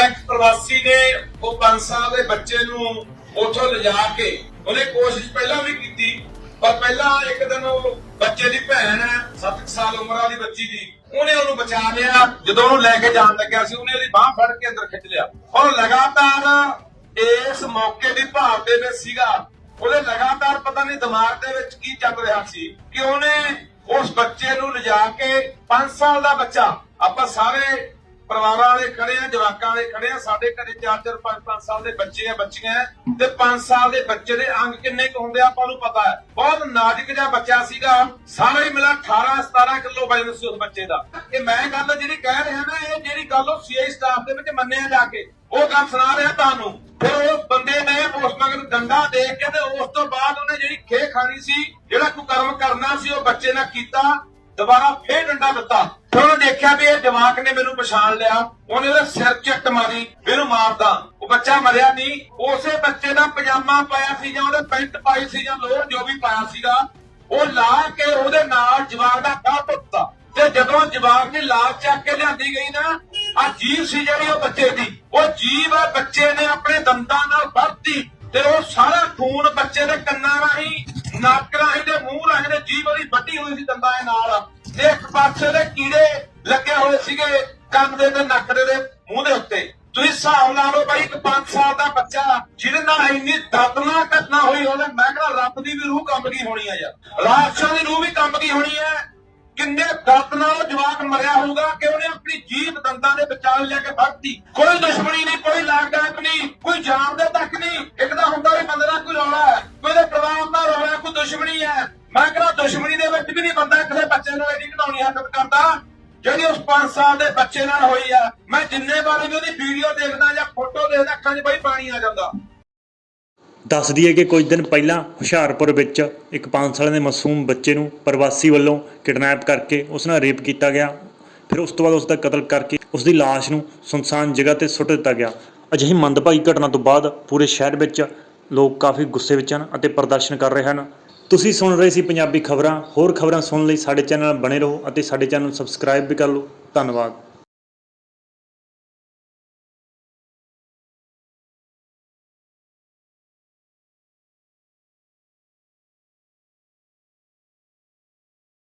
ਤਾਂ ਇੱਕ ਪ੍ਰਵਾਸੀ ਨੇ, ਉਹ 5 ਸਾਲ ਦੇ ਬੱਚੇ ਨੂੰ ਉੱਥੋਂ ਲਿਜਾ ਕੇ ਉਹਨੇ ਕੋਸ਼ਿਸ਼ ਪਹਿਲਾਂ ਵੀ ਕੀਤੀ, ਪਰ ਪਹਿਲਾਂ ਇੱਕ ਦਿਨ ਉਹ ਬੱਚੇ ਦੀ ਭੈਣ 7 ਸਾਲ ਉਮਰ ਵਾਲੀ ਬੱਚੀ ਦੀ ਉਹਨੇ ਉਹਨੂੰ ਬਚਾ ਲਿਆ। ਜਦੋਂ ਉਹਨੂੰ ਲੈ ਕੇ ਜਾਣ ਲੱਗਿਆ ਸੀ, ਉਹਨੇ ਉਹਦੀ ਬਾਹ ਫੜ ਕੇ ਅੰਦਰ ਖਿੱਚ ਲਿਆ। ਔਰ ਲਗਾਤਾਰ ਇਸ ਮੌਕੇ ਦੀ ਭਾਵ ਦੇ ਵਿੱਚ ਸੀਗਾ। ਉਹਦੇ ਲਗਾਤਾਰ ਪਤਾ ਨਹੀਂ ਦਿਮਾਗ ਦੇ ਵਿੱਚ ਕੀ ਚੱਲ ਰਿਹਾ ਸੀ ਕਿ ਉਹਨੇ ਉਸ ਬੱਚੇ ਨੂੰ ਲਿਜਾ ਕੇ 5 ਸਾਲ ਦਾ ਬੱਚਾ, ਆਪਾਂ ਸਾਰੇ ਪਰਿਵਾਰਾਂ ਵਾਲੇ ਖੜੇ ਆ, ਜਵਾਕਾਂ ਵਾਲੇ ਖੜੇ ਆ, ਸਾਡੇ ਘਰੇ 4-4 5-5 ਸਾਲ ਦੇ ਬੱਚੇ ਆ, ਬੱਚੀਆਂ ਤੇ 5 ਸਾਲ ਦੇ ਬੱਚੇ ਦੇ ਅੰਗ ਕਿੰਨੇ ਕੁ ਹੁੰਦੇ ਆ ਆਪਾਂ ਨੂੰ ਪਤਾ ਹੈ। ਬਹੁਤ ਨਾਜ਼ੁਕ ਜਿਹਾ ਬੱਚਾ ਸੀਗਾ, ਸਾਰਾ ਹੀ ਮਿਲਾ 18-17 ਕਿਲੋ ਵਜਨ ਸੀ ਉਸ ਬੱਚੇ ਦਾ। ਇਹ ਮੈਂ ਗੱਲ ਜਿਹੜੀ ਕਹਿ ਰਿਹਾ ਨਾ, ਇਹ ਜਿਹੜੀ ਗੱਲ ਉਹ ਸੀਆਈ ਸਟਾਫ ਦੇ ਵਿੱਚ ਮੰਨਿਆ ਜਾ ਕੇ, ਉਹ ਗੱਲ ਸੁਣਾ ਰਿਹਾ ਤੁਹਾਨੂੰ। ਫਿਰ ਉਹ ਬੰਦੇ ਨੇ ਉਸ ਮਗਰ ਡੰਡਾ ਦੇ ਕੇ ਤੇ ਉਸ ਤੋਂ ਬਾਅਦ ਉਹਨੇ ਜਿਹੜੀ ਖੇ ਖਾਣੀ ਸੀ, ਜਿਹੜਾ ਕੋਈ ਕਰਮ ਕਰਨਾ ਸੀ, ਉਹ ਬੱਚੇ ਨਾਲ ਕੀਤਾ। ਦੁਬਾਰਾ ਫੇਰ ਡੰਡਾ ਦਿੱਤਾ। ਫਿਰ ਉਹਨੇ ਦੇਖਿਆ ਵੀ ਇਹ ਜਵਾਕ ਨੇ ਮੈਨੂੰ ਪਛਾਣ ਲਿਆ। ਉਹਨੇ ਉਹਦੇ ਸਿਰ ਚੱਟ ਮਾਰੀ ਵੀ ਮਾਰਦਾ। ਉਹ ਬੱਚਾ ਮਰਿਆ ਨਹੀਂ। ਉਸੇ ਬੱਚੇ ਦਾ ਪਜਾਮਾ ਪਾਇਆ ਸੀ ਜਾਂ ਉਹਦੇ ਪੈਂਟ ਪਾਈ ਸੀ ਜਾਂ ਲੋਅਰ ਜੋ ਵੀ ਪਾਇਆ ਸੀਗਾ, ਉਹ ਲਾ ਕੇ ਉਹਦੇ ਨਾਲ ਜਵਾਕ ਦਾ ਗਾਹ ਪੁੱਟਦਾ ਤੇ ਜਦੋਂ ਜਵਾਕ ਦੀ ਲਾਸ਼ ਚੱਕ ਕੇ ਲਿਆਂਦੀ ਗਈ ਨਾ ਆ ਜੀਵ ਸੀ ਜਿਹੜੀ ਉਹ ਬੱਚੇ ਦੀ। ਉਹ ਜੀਵ ਆ, ਬੱਚੇ ਨੇ ਆਪਣੇ ਦੰਦਾਂ ਨਾਲ ਵਰਤੀ ਤੇ ਉਹ ਸਾਰਾ ਖੂਨ ਬੱਚੇ ਦੇ ਕੰਨਾਂ ਰਾਹੀਂ, ਨੱਕ ਰਾਹੀਂ ਹੋਈ ਸੀ ਦੰਦਾਂ ਦੇ ਨਾਲ ਇੱਕ ਪਾਸੇ ਦੇ ਕੀੜੇ ਲੱਗੇ ਹੋਏ ਸੀਗੇ, ਕੰਨ ਦੇ ਤੇ ਨੱਕ ਦੇ ਮੂੰਹ ਦੇ ਉੱਤੇ। ਤੁਸੀਂ ਹਿਸਾਬ ਲਾ ਲਓ ਭਾਈ ਇੱਕ 5 ਸਾਲ ਦਾ ਬੱਚਾ ਜਿਹਦੇ ਨਾਲ ਇੰਨੀ ਦਰਦਨਾਕ ਘਟਨਾ ਹੋਈ ਹੋਵੇ ਮੈਂ ਕਹਿੰਦਾ ਰੱਬ ਦੀ ਵੀ ਰੂਹ ਕੰਬ ਗਈ ਹੋਣੀ ਆ ਯਾਰ। ਰਾਸ਼ਾ ਦੀ ਰੂਹ ਵੀ ਕੰਬ ਗਈ ਹੋਣੀ ਹੈ ਕਿੰਨੇ ਦਰਦ ਨਾਲ ਜਵਾਕ ਮਰਿਆ ਹੋਊਗਾ ਕਿ ਉਹਨੇ ਆਪਣੀ ਜੀਭ ਦੰਦਾਂ ਦੇ ਵਿਚਾਲ ਲੈ ਕੇ ਫੜਤੀ ਕੋਈ ਦੁਸ਼ਮਣੀ ਨਹੀਂ, ਕੋਈ ਲਾਗਡਾਕ ਨਹੀਂ, ਕੋਈ ਜਾਣ ਦੇ ਤੱਕ ਨਹੀਂ। ਇੱਕ ਤਾਂ ਹੁੰਦਾ ਵੀ ਬੰਦੇ ਦਾ ਕੋਈ ਰੌਲਾ ਹੈ, ਕੋਈ ਦੇ ਪਰਿਵਾਰ ਦਾ ਰੌਲਾ ਕੋਈ ਦੁਸ਼ਮਣੀ ਹੈ। ਮੈਂ ਕਹਿੰਦਾ ਦੁਸ਼ਮਣੀ ਬੰਦਾ ਕਿਸੇ ਬੱਚੇ ਨੂੰ ਐਡੀ ਘਟਾਉਣੀ ਹਰਕਤ ਕਰਦਾ? ਜਿਹੜੀ ਉਸ 5 ਸਾਲ ਦੇ ਬੱਚੇ ਨਾਲ ਹੋਈ ਆ, ਮੈਂ ਜਿੰਨੇ ਵਾਰੀ ਵੀ ਉਹਦੀ ਵੀਡੀਓ ਦੇਖਦਾ ਜਾਂ ਫੋਟੋ ਦੇਖਦਾ, ਅੱਖਾਂ 'ਚ ਬਈ ਪਾਣੀ ਆ ਜਾਂਦਾ। ਦੱਸ ਦਈਏ ਕਿ ਕੁਝ ਦਿਨ ਪਹਿਲਾਂ ਹੁਸ਼ਿਆਰਪੁਰ ਵਿੱਚ ਇੱਕ 5 ਸਾਲਾਂ ਦੇ ਮਾਸੂਮ ਬੱਚੇ ਨੂੰ ਪ੍ਰਵਾਸੀ ਵੱਲੋਂ ਕਿਡਨੈਪ ਕਰਕੇ ਉਸ ਨਾਲ ਰੇਪ ਕੀਤਾ ਗਿਆ। ਫਿਰ ਉਸ ਤੋਂ ਬਾਅਦ ਉਸ ਦਾ ਕਤਲ ਕਰਕੇ ਉਸ ਦੀ ਲਾਸ਼ ਨੂੰ ਸੁਨਸਾਨ ਜਗ੍ਹਾ ਤੇ ਸੁੱਟ ਦਿੱਤਾ ਗਿਆ। ਅਜਿਹੀ ਮੰਦਭਾਗੀ ਘਟਨਾ ਤੋਂ ਬਾਅਦ ਪੂਰੇ ਸ਼ਹਿਰ ਵਿੱਚ ਲੋਕ ਕਾਫੀ ਗੁੱਸੇ ਵਿੱਚ ਹਨ ਅਤੇ ਪ੍ਰਦਰਸ਼ਨ ਕਰ ਰਹੇ ਹਨ। ਤੁਸੀਂ ਸੁਣ ਰਹੇ ਸੀ ਪੰਜਾਬੀ ਖਬਰਾਂ। ਹੋਰ ਖਬਰਾਂ ਸੁਣਨ ਲਈ ਸਾਡੇ ਚੈਨਲ ਬਣੇ ਰਹੋ ਅਤੇ ਸਾਡੇ ਚੈਨਲ ਨੂੰ ਸਬਸਕ੍ਰਾਈਬ ਵੀ ਕਰ ਲਓ। ਧੰਨਵਾਦ।